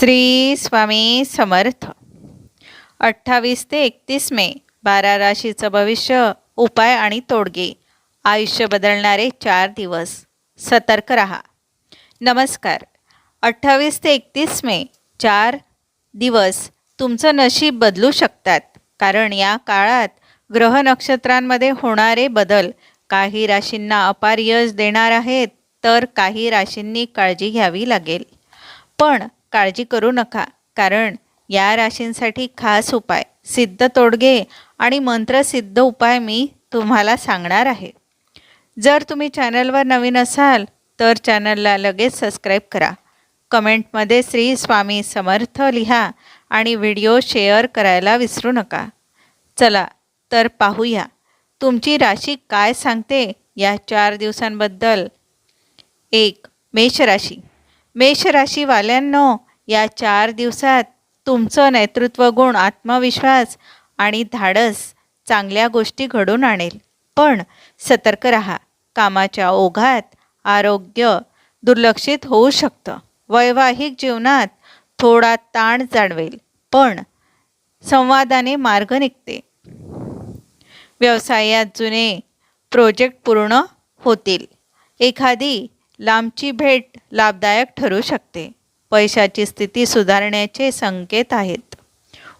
श्री स्वामी समर्थ. अठ्ठावीस ते एकतीस मे बारा राशीचं भविष्य उपाय आणि तोडगे. आयुष्य बदलणारे चार दिवस. सतर्क रहा. नमस्कार. अठ्ठावीस ते एकतीस मे चार दिवस तुमचं नशीब बदलू शकतात. कारण या काळात ग्रह नक्षत्रांमध्ये होणारे बदल काही राशींना अपार यश देणार आहेत तर काही राशींनी काळजी घ्यावी लागेल. पण काळजी करू नका. कारण या राशींसाठी खास उपाय सिद्ध तोडगे आणि मंत्रसिद्ध उपाय मी तुम्हाला सांगणार आहे. जर तुम्ही चॅनलवर नवीन असाल तर चॅनलला लगेच सबस्क्राईब करा. कमेंटमध्ये श्री स्वामी समर्थ लिहा आणि व्हिडिओ शेअर करायला विसरू नका. चला तर पाहूया. तुमची राशी काय सांगते या चार दिवसांबद्दल? एक मेष राशी मेष राशीवाल्यांनो या चार दिवसात तुमचं नेतृत्व गुण आत्मविश्वास आणि धाडस चांगल्या गोष्टी घडून आणेल. पण सतर्क रहा. कामाच्या ओघात आरोग्य दुर्लक्षित होऊ शकतं. वैवाहिक जीवनात थोडा ताण जाणवेल पण संवादाने मार्ग निघते. व्यवसायात जुने प्रोजेक्ट पूर्ण होतील. एखादी लांबची भेट लाभदायक ठरू शकते. पैशाची स्थिती सुधारण्याचे संकेत आहेत.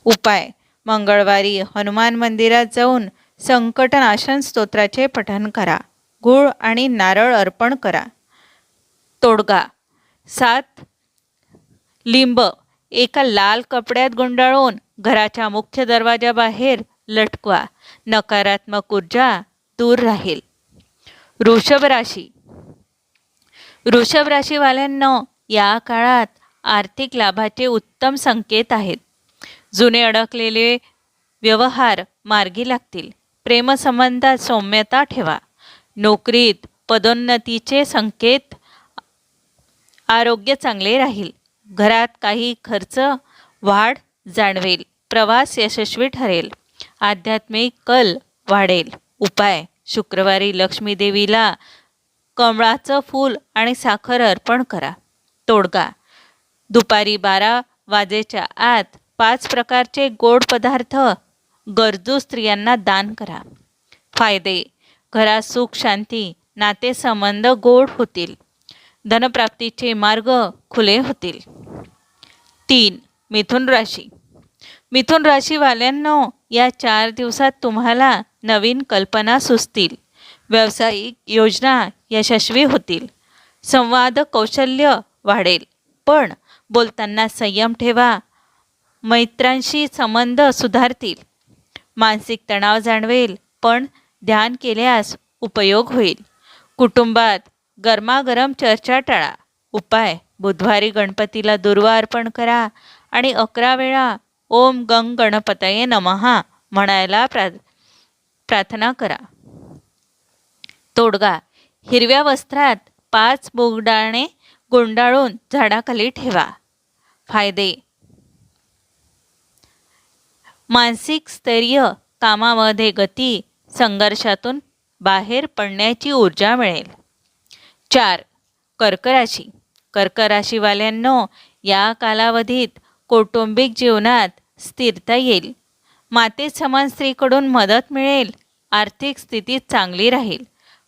उपाय. मंगळवारी हनुमान मंदिरात जाऊन संकटनाशन स्तोत्राचे पठण करा. गूळ आणि नारळ अर्पण करा. तोडगा. सात. लिंब. एका लाल कपड्यात गुंडाळून घराच्या मुख्य दरवाजाबाहेर लटकवा. नकारात्मक ऊर्जा दूर राहील. वृषभ राशी. वृषभ राशीवाल्यांना या काळात आर्थिक लाभाचे उत्तम संकेत आहेत. जुने अडकलेले व्यवहार मार्गी लागतील. प्रेमसंबंधात सौम्यता ठेवा. नोकरीत पदोन्नतीचे संकेत आरोग्य चांगले राहील. घरात काही खर्च वाढ जाणवेल. प्रवास यशस्वी ठरेल. आध्यात्मिक कल वाढेल. उपाय शुक्रवारी लक्ष्मी देवीला कमळाचं फूल आणि साखर अर्पण करा. तोडगा दुपारी बारा वाजेच्या आत पाच प्रकारचे गोड पदार्थ गरजू स्त्रियांना दान करा. फायदे. घरात सुख शांती नातेसंबंध गोड होतील. धनप्राप्तीचे मार्ग खुले होतील. तीन. मिथुन राशी. मिथुन राशीवाल्यांनो या चार दिवसात तुम्हाला नवीन कल्पना सुचतील. व्यावसायिक योजना यशस्वी होतील. संवाद कौशल्य वाढेल. पण बोलताना संयम ठेवा. मैत्रांशी संबंध सुधारतील. मानसिक तणाव जाणवेल पण ध्यान केल्यास उपयोग होईल. कुटुंबात गरमागरम चर्चा टाळा. उपाय बुधवारी गणपतीला दुर्वा अर्पण करा आणि अकरा वेळा ओम गंग गणपतये नमहा म्हणायला प्रा प्रार्थना करा. तोडगा हिरव्या वस्त्रात पाच बोगडाणे गुंडाळून झाडाखाली ठेवा. फायदे. मानसिक स्थैर्य कामामध्ये गती संघर्षातून बाहेर पडण्याची ऊर्जा मिळेल. चार कर्कराशी. कर्कराशीवाल्यांनो या कालावधीत कौटुंबिक जीवनात स्थिरता येईल. माते समान स्त्रीकडून मदत मिळेल. आर्थिक स्थिती चांगली राहील.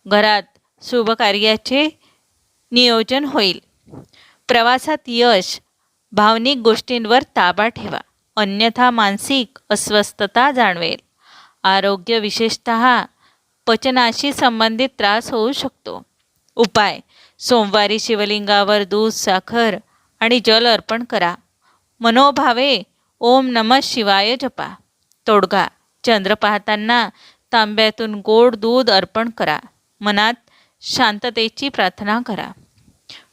घरात शुभकार्याचे नियोजन होईल. प्रवासात यश भावनिक गोष्टींवर ताबा ठेवा. अन्यथा मानसिक अस्वस्थता जाणवेल. आरोग्य विशेषत पचनाशी संबंधित त्रास होऊ शकतो. उपाय. सोमवारी शिवलिंगावर दूध साखर आणि जल अर्पण करा. मनोभावे ओम नम शिवाय जपा. तोडगा. चंद्र पाहताना तांब्यातून गोड दूध अर्पण करा. मनात शांततेची प्रार्थना करा.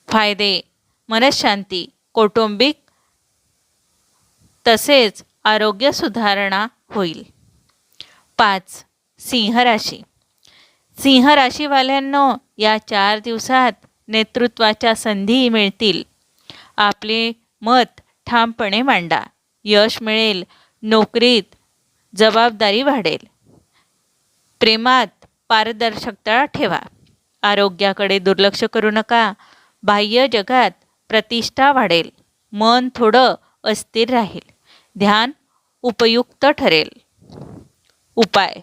फायदे. मनशांती. कौटुंबिक तसेच आरोग्य सुधारणा होईल. पाच सिंह राशी. सिंह राशीवाल्यांनो या चार दिवसात नेतृत्वाच्या संधी मिळतील. आपले मत ठामपणे मांडा. यश मिळेल नोकरीत जबाबदारी वाढेल. प्रेमात पारदर्शकता ठेवा. आरोग्याकडे दुर्लक्ष करू नका. बाह्य जगात प्रतिष्ठा वाढेल. मन थोडं अस्थिर राहील. ध्यान उपयुक्त ठरेल. उपाय.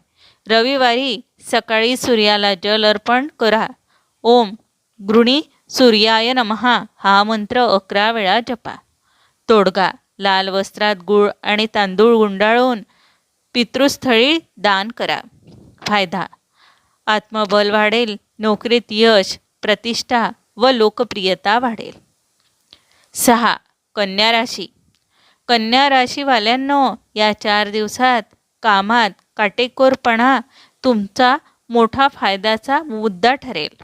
रविवारी सकाळी सूर्याला जल अर्पण करा. ओम. गृणी सूर्याय नमहा हा मंत्र अकरा वेळा जपा. तोडगा. लाल वस्त्रात गूळ आणि तांदूळ गुंडाळून पितृस्थळी दान करा. फायदा. आत्मबल वाढेल. नोकरीत यश प्रतिष्ठा व लोकप्रियता वाढेल. सहा कन्या राशी. कन्या राशीवाल्यांनो या चार दिवसात कामात काटेकोरपणा तुमचा मोठा फायद्याचा मुद्दा ठरेल.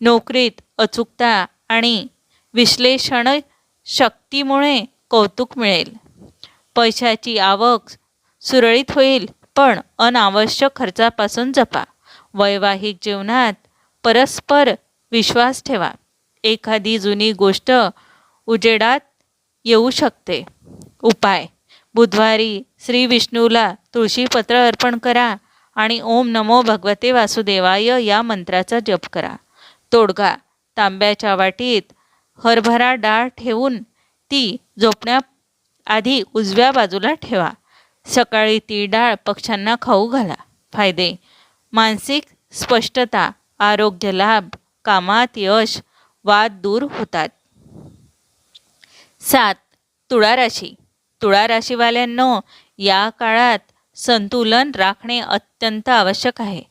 नोकरीत अचूकता आणि विश्लेषण शक्तीमुळे कौतुक मिळेल. पैशाची आवक सुरळीत होईल पण अनावश्यक खर्चापासून जपा. वैवाहिक जीवनात परस्पर विश्वास ठेवा. एखादी जुनी गोष्ट उजेडात येऊ शकते. उपाय. बुधवारी श्री विष्णूला तुळशीपत्र अर्पण करा आणि ओम नमो भगवते वासुदेवाय या मंत्राचा जप करा. तोडगा. तांब्याच्या वाटीत हरभरा डाळ ठेवून ती झोपण्याआधी उजव्या बाजूला ठेवा. सकाळी ती डाळ पक्ष्यांना खाऊ घाला. फायदे. मानसिक स्पष्टता आरोग्य लाभ कामात यश वाद दूर होतात. सात. तुळा राशी. तुळा राशीवाल्यांनो या काळात संतुलन राखणे अत्यंत आवश्यक आहे.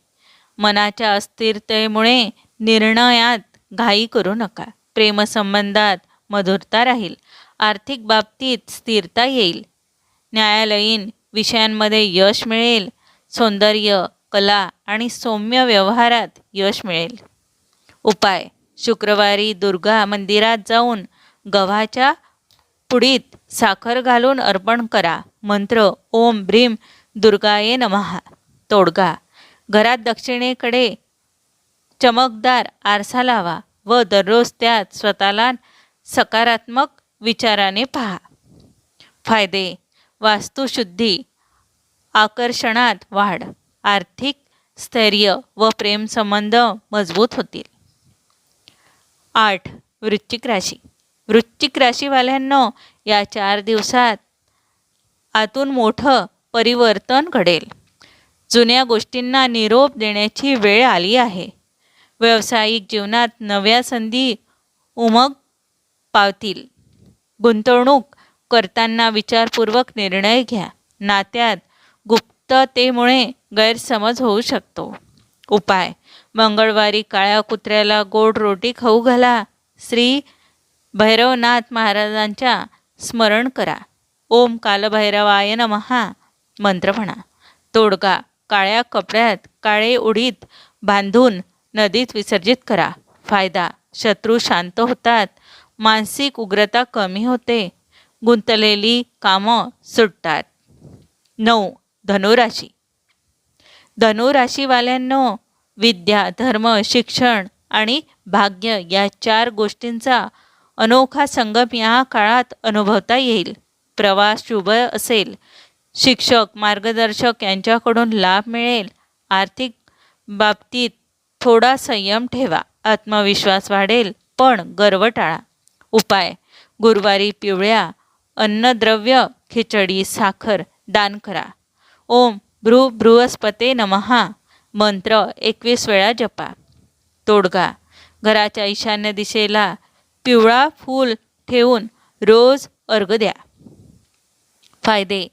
मनाच्या अस्थिरतेमुळे निर्णयात घाई करू नका. प्रेमसंबंधात मधुरता राहील. आर्थिक बाबतीत स्थिरता येईल. न्यायालयीन विषयांमध्ये यश मिळेल. सौंदर्य कला आणि सौम्य व्यवहारात यश मिळेल. उपाय. शुक्रवारी दुर्गा मंदिरात जाऊन गव्हाच्या पुडीत साखर घालून अर्पण करा. मंत्र ओम भ्रीम दुर्गाये नमहा तोडगा. घरात दक्षिणेकडे चमकदार आरसा लावा व दररोज त्यात स्वतःला सकारात्मक विचाराने पहा. फायदे. वास्तुशुद्धी. आकर्षणात वाढ. आर्थिक स्थैर्य व प्रेमसंबंध मजबूत होतील. आठ. वृश्चिक राशी. वृश्चिक राशीवाल्यांनो या चार दिवसात आतून मोठं परिवर्तन घडेल. जुन्या गोष्टींना निरोप देण्याची वेळ आली आहे. व्यावसायिक जीवनात नव्या संधी उमग पावतील. गुंतवणूक करताना विचारपूर्वक निर्णय घ्या. नात्यात गुप्ततेमुळे गैरसमज होऊ शकतो. उपाय. मंगळवारी काळ्या कुत्र्याला गोड रोटी खाऊ घाला. श्री भैरवनाथ महाराजांच्या स्मरण करा. ओम कालभैरवाय नमहा मंत्र म्हणा. तोडगा काळ्या कपड्यात काळे उडीत बांधून नदीत विसर्जित करा. फायदा शत्रू शांत होतात. मानसिक उग्रता कमी होते. गुंतलेली कामं सुटतात. नऊ धनुराशी. धनुराशीवाल्यांनो विद्या धर्म शिक्षण आणि भाग्य या चार गोष्टींचा अनोखा संगम या काळात अनुभवता येईल. प्रवास शुभ असेल. शिक्षक मार्गदर्शक यांच्याकडून लाभ मिळेल. आर्थिक बाबतीत थोडा संयम ठेवा. आत्मविश्वास वाढेल पण गर्व टाळा उपाय. गुरुवारी पिवळ्या अन्नद्रव्य खिचडी साखर दान करा. ओम भ्रू बृहस्पते नमहा मंत्र एकवीस वेळा जपा. तोडगा. घराच्या ईशान्य दिशेला पिवळा फूल ठेवून रोज अर्घ द्या. फायदे.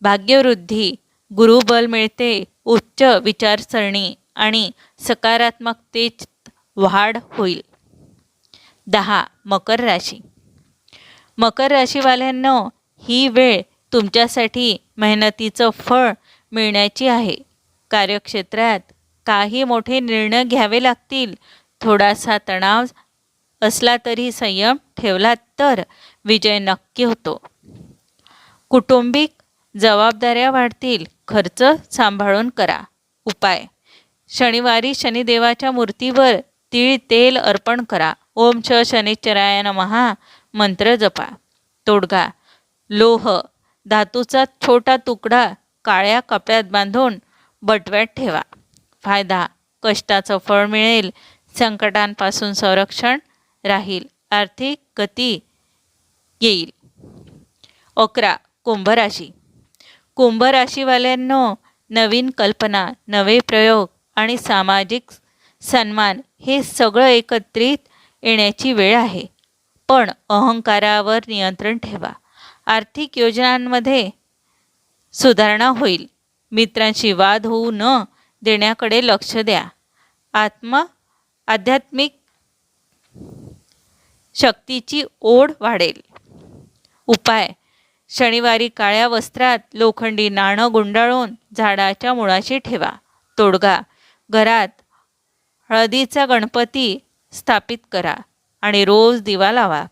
भाग्यवृद्धी. गुरुबल मिळते. उच्च विचारसरणी आणि सकारात्मकतेत वाढ होईल. दहा. मकर राशी. मकर राशीवाल्यांनो ही वेळ तुमच्यासाठी मेहनतीचं फळ मिळण्याची आहे. कार्यक्षेत्रात काही मोठे निर्णय घ्यावे लागतील. थोडासा तणाव असला तरी संयम ठेवला तर विजय नक्की होतो. कुटुंबिक जबाबदाऱ्या वाढतील. खर्च सांभाळून करा. उपाय. शनिवारी शनिदेवाच्या मूर्तीवर तीळ तेल अर्पण करा. ओम श शनिश्चराय नमहा मंत्र जपा. तोडगा. लोह. धातूचा छोटा तुकडा काळ्या कपड्यात बांधून बटव्यात ठेवा. फायदा. कष्टाचं फळ मिळेल. संकटांपासून संरक्षण राहील. आर्थिक गती येईल. अकरा. कुंभ राशी कुंभ राशीवाल्यांनो नवीन कल्पना नवे प्रयोग आणि सामाजिक सन्मान हे सगळं एकत्रित येण्याची वेळ आहे. पण अहंकारावर नियंत्रण ठेवा. आर्थिक योजनांमध्ये सुधारणा होईल. मित्रांशी वाद होऊ न देण्याकडे लक्ष द्या. आत्म आध्यात्मिक शक्तीची ओढ वाढेल. उपाय. शनिवारी काळ्या वस्त्रात लोखंडी नाणं गुंडाळून झाडाच्या मुळाशी ठेवा. तोडगा. घरात हळदीचा गणपती स्थापित करा आणि रोज दिवा लावा.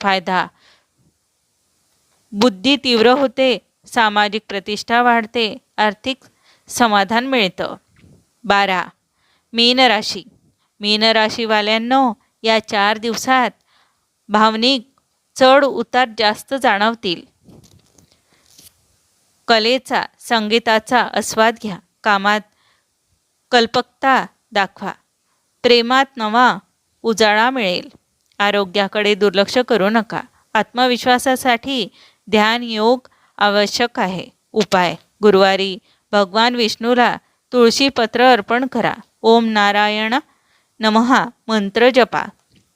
फायदा. बुद्धी तीव्र होते सामाजिक प्रतिष्ठा वाढते आर्थिक समाधान मिळतं. बारा. मीन राशी. मीन राशीवाल्यांनो या चार दिवसात भावनिक चढ उतार जास्त जाणवतील. कलेचा संगीताचा आस्वाद घ्या. कामात कल्पकता दाखवा. प्रेमात नवा उजाळा मिळेल. आरोग्याकडे दुर्लक्ष करू नका. आत्मविश्वासासाठी ध्यान योग आवश्यक आहे. उपाय. गुरुवारी भगवान विष्णूला तुळशीपत्र अर्पण करा. ओम नारायण नमहा मंत्र जपा.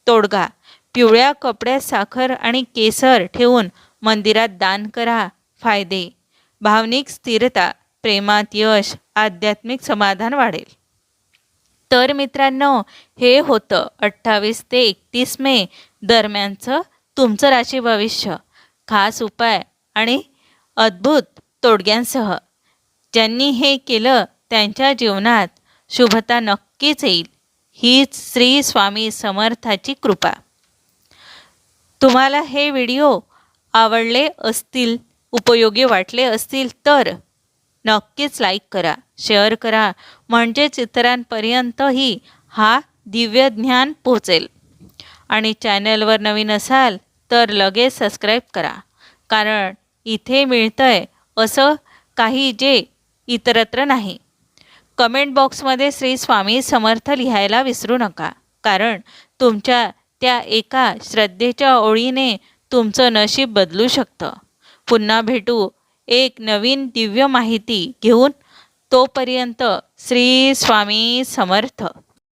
तोडगा. पिवळ्या कपड्यात साखर आणि केसर ठेवून मंदिरात दान करा. फायदे. भावनिक स्थिरता प्रेमात यश आध्यात्मिक समाधान वाढेल. तर मित्रांनो हे होतं अठ्ठावीस ते एकतीस मे दरम्यानचं तुमचं राशी भविष्य. खास उपाय आणि अद्भुत तोडग्यांसह. ज्यांनी हे केलं त्यांच्या जीवनात शुभता नक्कीच येईल. हीच श्री स्वामी समर्थाची कृपा. तुम्हाला हे व्हिडिओ आवडले असतील उपयोगी वाटले असतील तर नक्कीच लाईक करा शेअर करा. म्हणजेच इतरांपर्यंतही हा दिव्य ज्ञान पोचेल आणि चॅनलवर नवीन असाल तर लगेच सबस्क्राईब करा. कारण इथे मिळतं आहे असं काही जे इतरत्र नाही. कमेंट बॉक्समध्ये श्री स्वामी समर्थ लिहायला विसरू नका. कारण तुमच्या त्या एका श्रद्धेच्या ओळीने तुमचं नशीब बदलू शकतं. पुन्हा भेटू एक नवीन दिव्य माहिती घेऊन तोपर्यंत श्री स्वामी समर्थ.